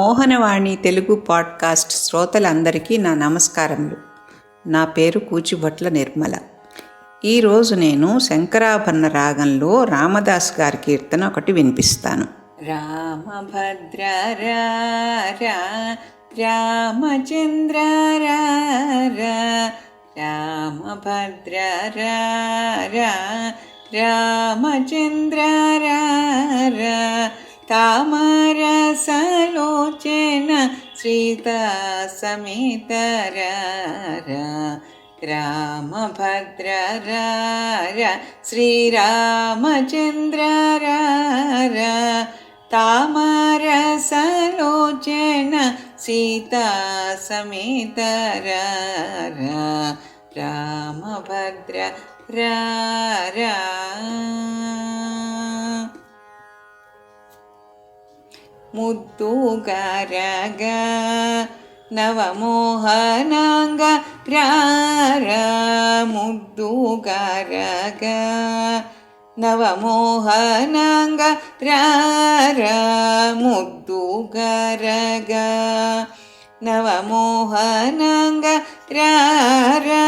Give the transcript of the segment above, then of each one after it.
Mohanavani Telugu podcast శ్రోతలందరికీ నా నమస్కారములు. నా పేరు కూచిభట్ల నిర్మల. ఈరోజు నేను శంకరాభరణ రాగంలో రామదాస్ గారి కీర్తన ఒకటి వినిపిస్తాను. రామభద్ర రామచంద్ర రామభద్ర రామచంద్ర तामरसलोचन सीता रामभद्ररार श्रीरामचन्द्ररार तामरसलोचन सीता समितर रामभद्र र రా, శ్రీరామచంద్ర రా రా, తామరసలోచన సీతా సమేత రా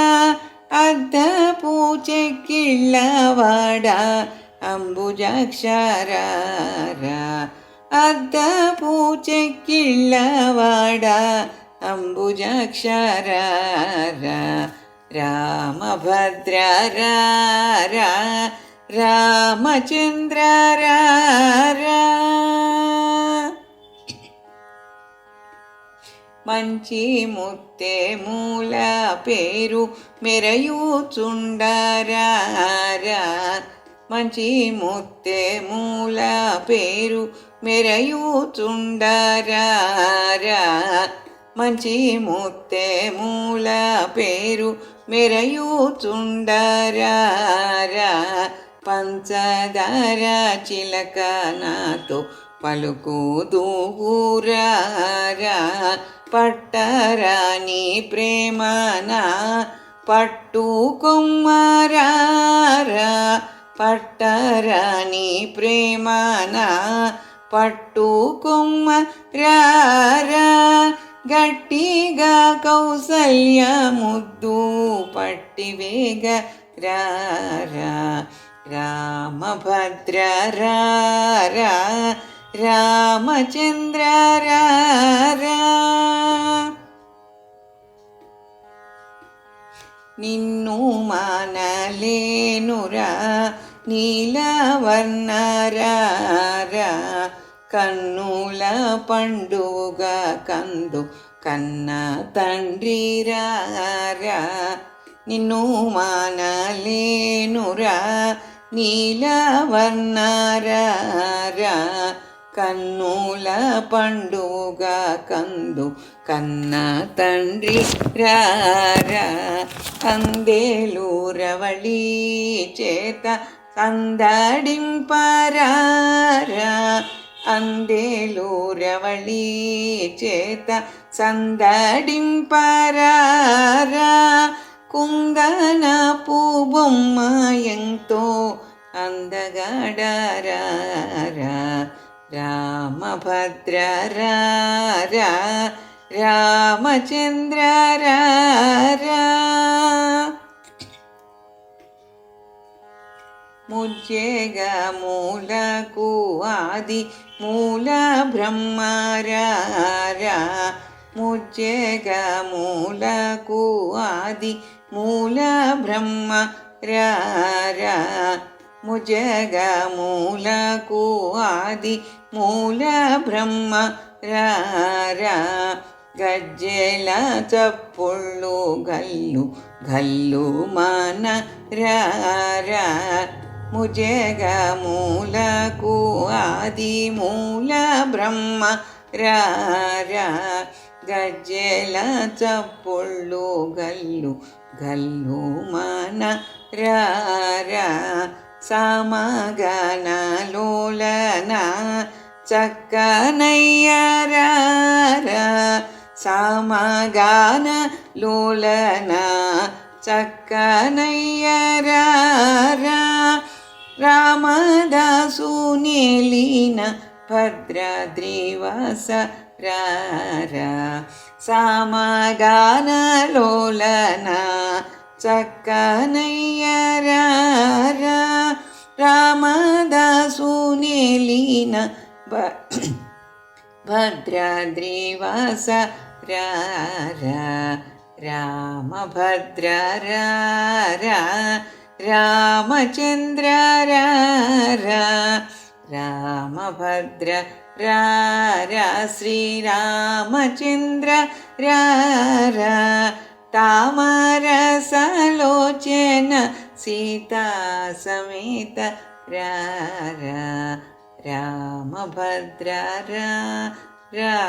రా, రామభద్ర రా రా. ముద్దుగరగా అద్ద పూచెక్కిళ్ళవాడ ముద్దుగరగా రామభద్ర రామచంద్ర మంచి ముత్తే మూల పేరు మెరయూచుండరారా మంచి ముత్తే మూల పేరు మెరయూచుండరారా. మంచి ముత్తే మూల పేరు మెరయూచుండరారా. పంచదార చిలక నాతో పలుకు దూరారా పట్టరాని ప్రేమనా. పట్టు కొమ్మరారా. పట్టరాని ప్రేమనా. పట్టుకొమ్మ రారా గట్టిగా కౌసల్య ముద్దు పట్టివేగ రారా రామభద్ర రారా రామచంద్ర రారా. నిన్ను మానలేనురా నీలవర్ణరారా కన్నుల పండుగ కందు కన్న తండ్రి రారా నిన్ను మానలేనురా నీలవర్ణరారా కన్నుల పండుగ కందు కన్న తండ్రి రారా కందేలు రవళి చేత సందడింపరారా అందేలూరవళి చేత సందడింపరారా. కుంగన బొమ్మ ఎంతో అందగాడారా రామభద్ర రామచంద్ర రారా ముజ్జేగ మూలకు ఆది మూల బ్రహ్మరారా. ముజ్జేగ మూలకు ఆది మూల బ్రహ్మ రారా ముజగ మూలకు ఆది మూల బ్రహ్మ రారా గజ్జెల చప్పుళ్ళు గల్లు గల్లు మన రారా ముజగ మూలకు ఆది మూల బ్రహ్మ రారా గజ్జెల చప్పుళ్ళు గల్లు గల్లు మన రారా సమగనలోలన చక్కనయ్యరారా సమగాన లోలన చక్కనయ్యరారా రామదాసు నీలిన భద్రాద్రివాస రా రా సామగానలోలన చక్కనయ్య భ భద్రాద్రివాస రా రామభద్ర రా రా రామచంద్ర రామభద్ర రా శ్రీరామచంద్ర రా తామరసలోచన సీతా సమేత రామభద్ర రా.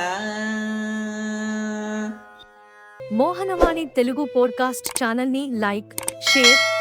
మోహనవాణి తెలుగు పోడ్కాస్ట్ ఛానల్ని లైక్ షేర్